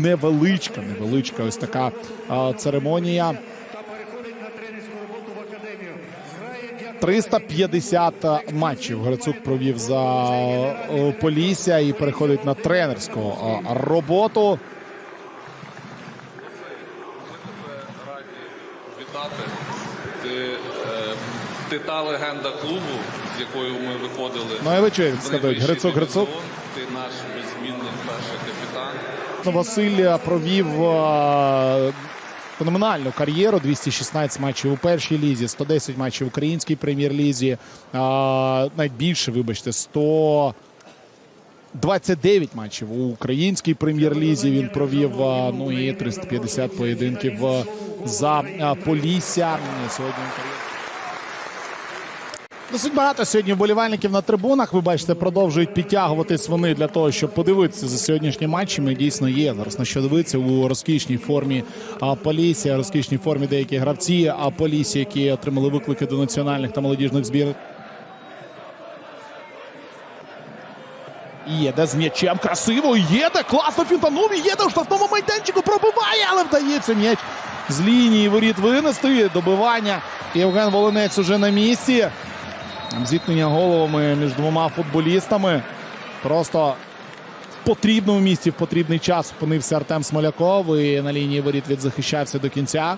Невеличка, невеличка ось така а, церемонія. 350 матчів Грицук провів за Полісся і переходить на тренерську роботу. вітати. Ти, е, ти та легенда клубу, з якою ми виходили. Ну і ви чуєте, скажуть, Грицук, Грицук. Ти наш беззмінний перший капітан. Василь провів е, феноменальну кар'єру. 216 матчів у першій лізі, 110 матчів в українській прем'єр-лізі. е, навіть більше, вибачте, 100... 29 матчів у українській прем'єр-лізі він провів. е, Ну і 350 поєдинків е, за е, Полісся. Сьогодні. Досить багато сьогодні вболівальників на трибунах. Ви бачите, продовжують підтягуватись вони для того, щоб подивитися за сьогоднішні матчі. Дійсно є зараз на що дивитися у розкішній формі а, Полісся, розкішній формі деякі гравці а Полісся, які отримали виклики до національних та молодіжних збірів. Єде з м'ячем красиво. Єде класно фінтанув. Єде у штрафному майданчику пробиває, але вдається м'яч з лінії воріт винести. Добивання. Євген Волинець уже на місці. Зіткнення головами між двома футболістами. Просто в потрібному місці в потрібний час опинився Артем Смоляков і на лінії воріт відзахищався до кінця.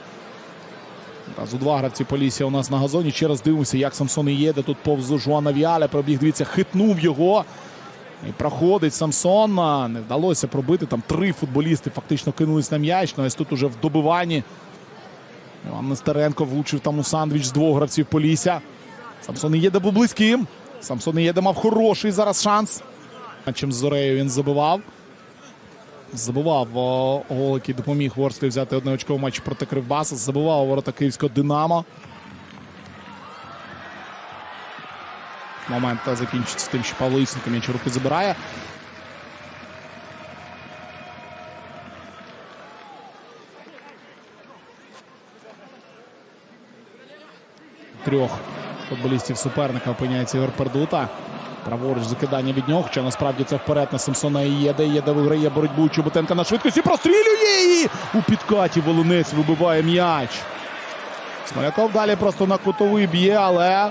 Разу два гравці Полісся у нас на газоні. Ще раз дивимося, як Самсон і їде. Тут повз Жуана Віаля пробіг. Дивіться, хитнув його. І проходить Самсон. Не вдалося пробити. Там три футболісти фактично кинулись на м'яч. Ну, ось тут уже в добиванні. Іван Нестеренко влучив там у сандвіч з двох гравців Полісся. Самсон Ієде був близьким. Самсон Ієде мав хороший зараз шанс. Чим Зорею він забивав. О, гол, який допоміг Ворсклі взяти одне очко в матчі проти Кривбаса. Забивав ворота київського Динамо. Момент закінчиться тим, що Павло Ісенко м'яч руки забирає. Трьох футболістів суперника опиняється Ігор Пердута. Праворуч закидання від нього, хоча насправді це вперед на Самсона і Єде. Єде виграє боротьбу Чоботенка на швидкості. Прострілює і у підкаті Волонець вибиває м'яч. Смоляков далі просто на кутовий б'є, але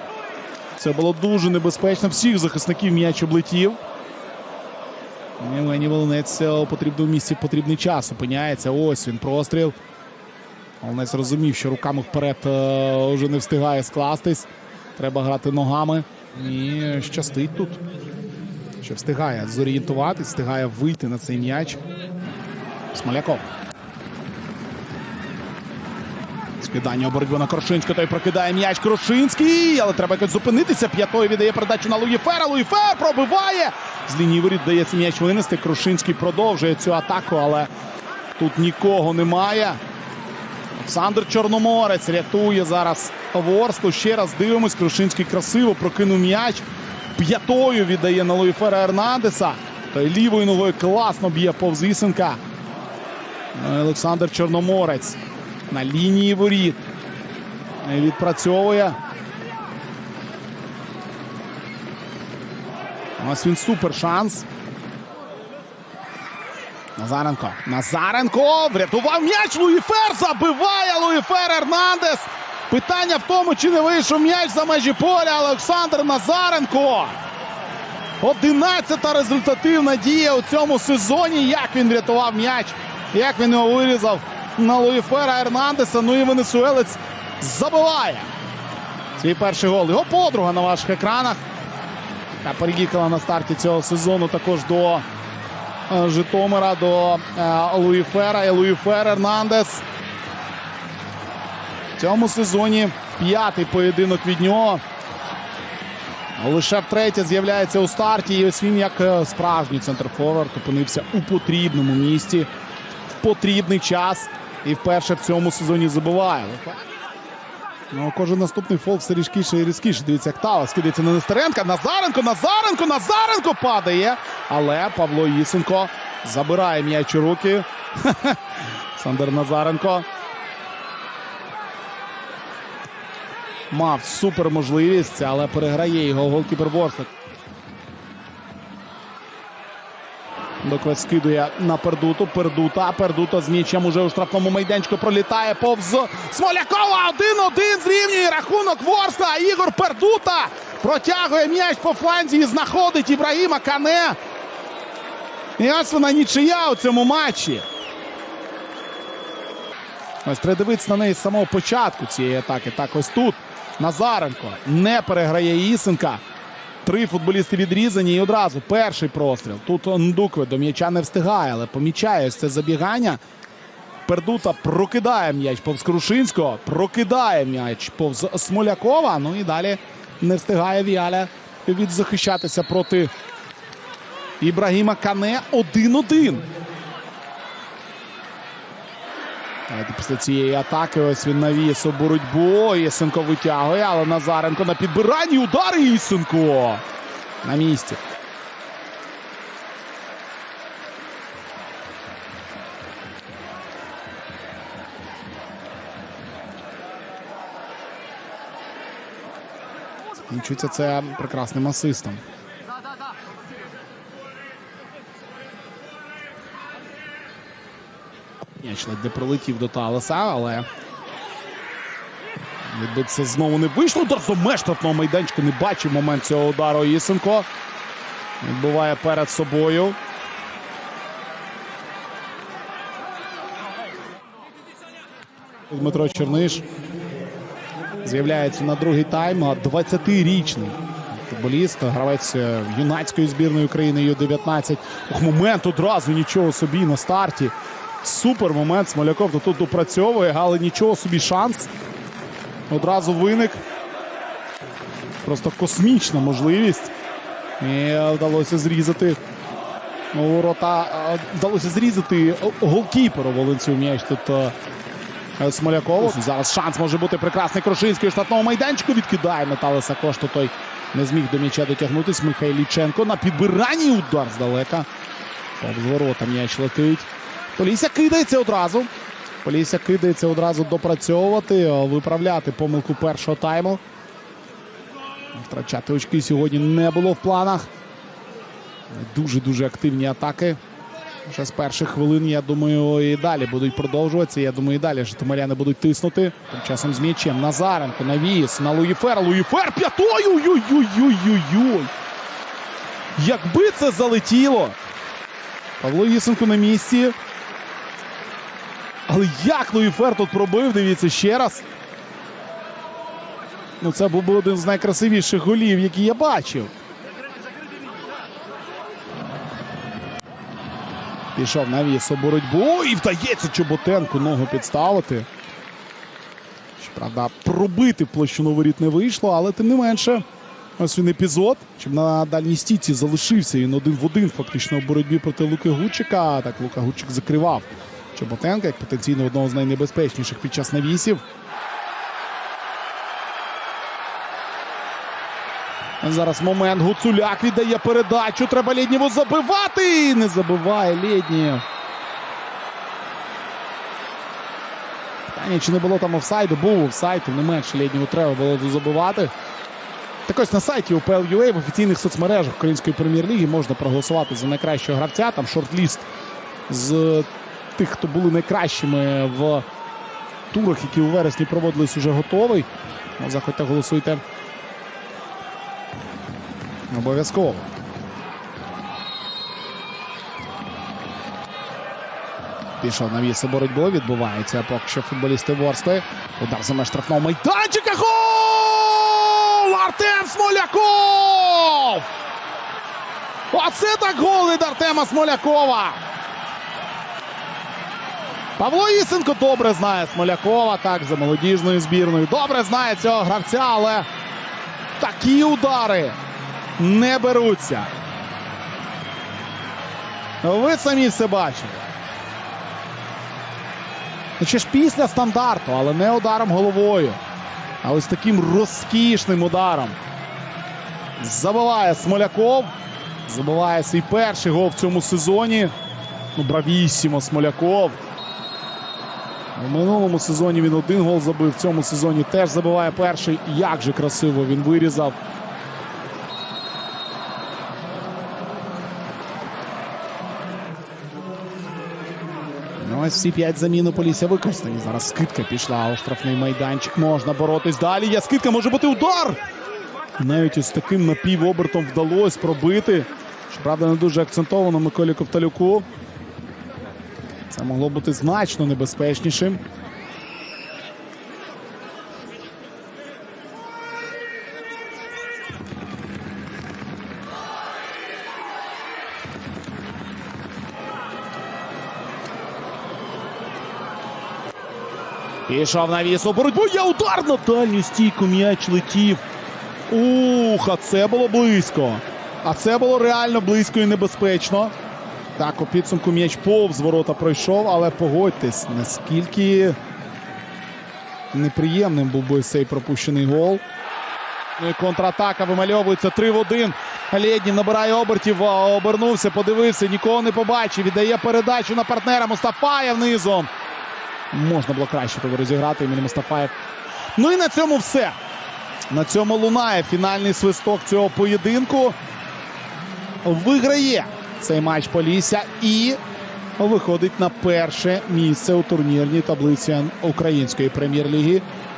це було дуже небезпечно. Всіх захисників м'яч облетів. Євгеній Волонець у потрібному місці в потрібний час опиняється. Ось він простріл. Волонець розумів, що руками вперед е, вже не встигає скластись. Треба грати ногами. І щастить тут. Що встигає зорієнтуватись, встигає вийти на цей м'яч. Смоляков. Скидання у боротьбу на Крошинського. Той прокидає м'яч Крошинський. Але треба якось зупинитися. П'ятою віддає передачу на Луїфера. Луїфер пробиває. З лінії воріт дається м'яч винести. Крошинський продовжує цю атаку, але тут нікого немає. Олександр Чорноморець рятує зараз Ворску. Ще раз дивимось. Крушинський красиво прокинув м'яч. П'ятою віддає на Луїфера Ернандеса. Той лівою ногою класно б'є повз Ісенка. Ну, Олександр Чорноморець на лінії воріт. І Відпрацьовує. Ось він супер шанс. Назаренко. Назаренко врятував м'яч. Луїфер забиває Луїфер Ернандес. Питання в тому, чи не вийшов м'яч за межі поля. Олександр Назаренко. Одинадцята результативна дія у цьому сезоні. Як він врятував м'яч, як він його вирізав на Луїфера Ернандеса. Ну і Венесуелець забиває. Свій перший гол. Його подруга на ваших екранах. Та переїхала на старті цього сезону також до Житомира, до е, Луїфера. І Луїфер Ернандес. В цьому сезоні п'ятий поєдинок від нього. Лише втретє з'являється у старті. І ось він, як е, справжній центрфорвард, опинився у потрібному місці в потрібний час. І вперше в цьому сезоні забиває. Ну, кожен наступний фол все різкіше і різкіше. Дивіться, як Тава скидається на Нестеренка. Назаренко, Назаренко, Назаренко падає. Але Павло Ісенко забирає м'яч у руки. Сандер Назаренко. Мав супер можливість, але переграє його голкіпер Ворсик. Доквець скидує на Пердуту. Пердута. Пердута з м'ячем уже у штрафному майданчику пролітає повз Смолякова. 1-1 зрівнює рахунок Ворскла. Ігор Пердута протягує м'яч по фланзі і знаходить Ібрагіма Кане. І ось вона нічия у цьому матчі. Ось треба на неї з самого початку цієї атаки. Так, ось тут Назаренко не переграє Ісенка. Три футболісти відрізані і одразу перший простріл. Тут Ндукве до м'яча не встигає, але помічає це забігання. Пердута прокидає м'яч повз Крушинського, прокидає м'яч повз Смолякова. Ну і далі не встигає Віаля відзахищатися проти Ібрагіма Кане 1-1. Після цієї атаки ось він навіс у боротьбу. Ісенко витягує, але Назаренко на підбиранні. Удар Ісенко на місці. Відчується це прекрасним асистом. М'яч ледь пролетів до Талеса, але відбитися знову не вийшло. Удар за штрафного майданчика. Не бачив момент цього удару Ісенко. Відбуває перед собою. Дмитро Черниш з'являється на другий тайм. 20-річний футболіст, гравець юнацької збірної України Ю-19. Ох, момент одразу нічого собі на старті. Супер момент. Смоляков тут допрацьовує, але нічого собі шанс. Одразу виник. Просто космічна можливість. І вдалося зрізати. Ворота вдалося зрізати голкіперу Волинцю м'яч тут е, Смолякову. Зараз шанс може бути прекрасний Крошинський у штатному майданчику. Відкидає Металиса Кошту. Той не зміг до м'яча дотягнутись. Михайліченко на підбиранні удар здалека. Повз ворота м'яч летить. Полісся кидається одразу. Полісся кидається одразу допрацьовувати, виправляти помилку першого тайму. Втрачати очки сьогодні не було в планах. Дуже-дуже активні атаки. Вже з перших хвилин, я думаю, і далі будуть продовжуватися. Я думаю, і далі житомиряни будуть тиснути. Тим часом з м'ячем Назаренко навіс на Луїфера. Луїфер п'ятою. Ой-ой-ой-ой-ой. Якби це залетіло. Павло Єсенко на місці. Але як Луїфер тут пробив, дивіться ще раз. Ну, це був один з найкрасивіших голів, які я бачив. Пішов навіс у боротьбу і вдається Чоботенку ногу підставити. Щоправда, пробити площину воріт не вийшло, але тим не менше. Ось він епізод. Чим на дальній стійці залишився він один в один фактично у боротьбі проти Луки Гудчика. Так Лука Гудчик закривав Чоботенка як потенційно одного з найнебезпечніших під час навісів. Зараз момент. Гуцуляк віддає передачу. Треба Лєднєву забивати. Не забиває Лєднєв. Питання, чи не було там офсайду? Був офсайд, не менше Лєднєву треба було забивати. Так ось на сайті УПЛ.UA в офіційних соцмережах Української прем'єр-ліги можна проголосувати за найкращого гравця. Там шорт-ліст з тих, хто були найкращими в турах, які у вересні проводились, уже готовий. Ну, Заходьте, голосуйте. Обов'язково. Пішов на місце боротьби. Відбувається поки що футболісти Ворскли. Удар за меж штрафного майданчика. Гол! Артем Смоляков! Оце так гол від Артема Смолякова. Павло Ісенко добре знає Смолякова, так, за молодіжною збірною. Добре знає цього гравця, але такі удари не беруться. Ви самі все бачили. Ну, ще ж після стандарту, але не ударом головою. А ось таким розкішним ударом. Забиває Смоляков. Забиває свій перший гол в цьому сезоні. Ну, бравісімо Смоляков. У минулому сезоні він один гол забив. В цьому сезоні теж забиває перший. Як же красиво він вирізав. Ось всі п'ять замін у Полісся використані. Зараз скидка пішла у штрафний майданчик. Можна боротись далі. Є скидка, може бути удар. Навіть ось таким напівобертом вдалося пробити. Щоправда, не дуже акцентовано Миколі Ковталюку. Це могло бути значно небезпечнішим. Пішов на віс у боротьбу. Є удар на дальню стійку. М'яч летів. Ух, а це було близько. А це було реально близько і небезпечно. Так, у підсумку м'яч повз ворота пройшов, але погодьтесь, наскільки неприємним був би цей пропущений гол. Ну і контратака вимальовується 3 в 1. Лєднів набирає обертів, обернувся, подивився, нікого не побачив. Віддає передачу на партнера Мустафаєв низом. Можна було краще тоді розіграти Еміль Мустафаєв. Ну і на цьому все. На цьому лунає фінальний свисток цього поєдинку. Виграє цей матч Полісся і виходить на перше місце у турнірній таблиці української прем'єр-ліги.